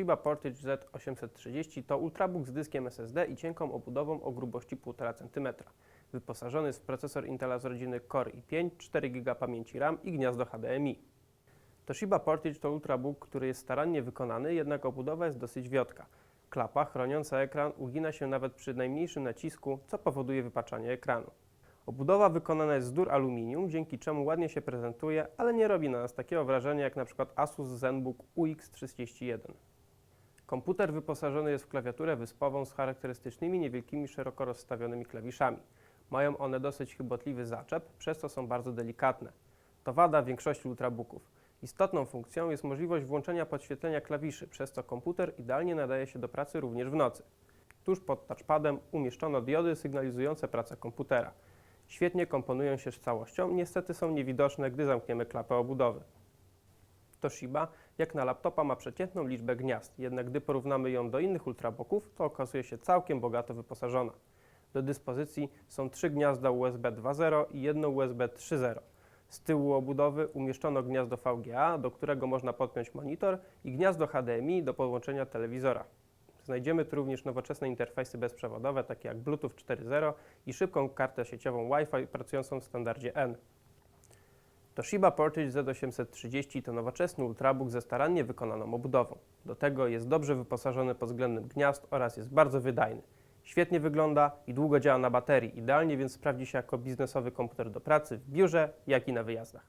Toshiba Portage Z830 to ultrabook z dyskiem SSD i cienką obudową o grubości 1,5 cm. Wyposażony jest w procesor Intela z rodziny Core i5, 4 GB pamięci RAM i gniazdo HDMI. Toshiba Portage to ultrabook, który jest starannie wykonany, jednak obudowa jest dosyć wiotka. Klapa chroniąca ekran ugina się nawet przy najmniejszym nacisku, co powoduje wypaczanie ekranu. Obudowa wykonana jest z dur aluminium, dzięki czemu ładnie się prezentuje, ale nie robi na nas takiego wrażenia jak np. Asus ZenBook UX301. Komputer wyposażony jest w klawiaturę wyspową z charakterystycznymi niewielkimi, szeroko rozstawionymi klawiszami. Mają one dosyć chybotliwy zaczep, przez co są bardzo delikatne. To wada większości ultrabooków. Istotną funkcją jest możliwość włączenia podświetlenia klawiszy, przez co komputer idealnie nadaje się do pracy również w nocy. Tuż pod touchpadem umieszczono diody sygnalizujące pracę komputera. Świetnie komponują się z całością, niestety są niewidoczne, gdy zamkniemy klapę obudowy. Toshiba, jak na laptopa, ma przeciętną liczbę gniazd, jednak gdy porównamy ją do innych ultrabooków, to okazuje się całkiem bogato wyposażona. Do dyspozycji są trzy gniazda USB 2.0 i jedno USB 3.0. Z tyłu obudowy umieszczono gniazdo VGA, do którego można podpiąć monitor i gniazdo HDMI do podłączenia telewizora. Znajdziemy tu również nowoczesne interfejsy bezprzewodowe, takie jak Bluetooth 4.0 i szybką kartę sieciową Wi-Fi pracującą w standardzie N. Toshiba Portage Z830 to nowoczesny ultrabook ze starannie wykonaną obudową. Do tego jest dobrze wyposażony pod względem gniazd oraz jest bardzo wydajny. Świetnie wygląda i długo działa na baterii, idealnie więc sprawdzi się jako biznesowy komputer do pracy w biurze, jak i na wyjazdach.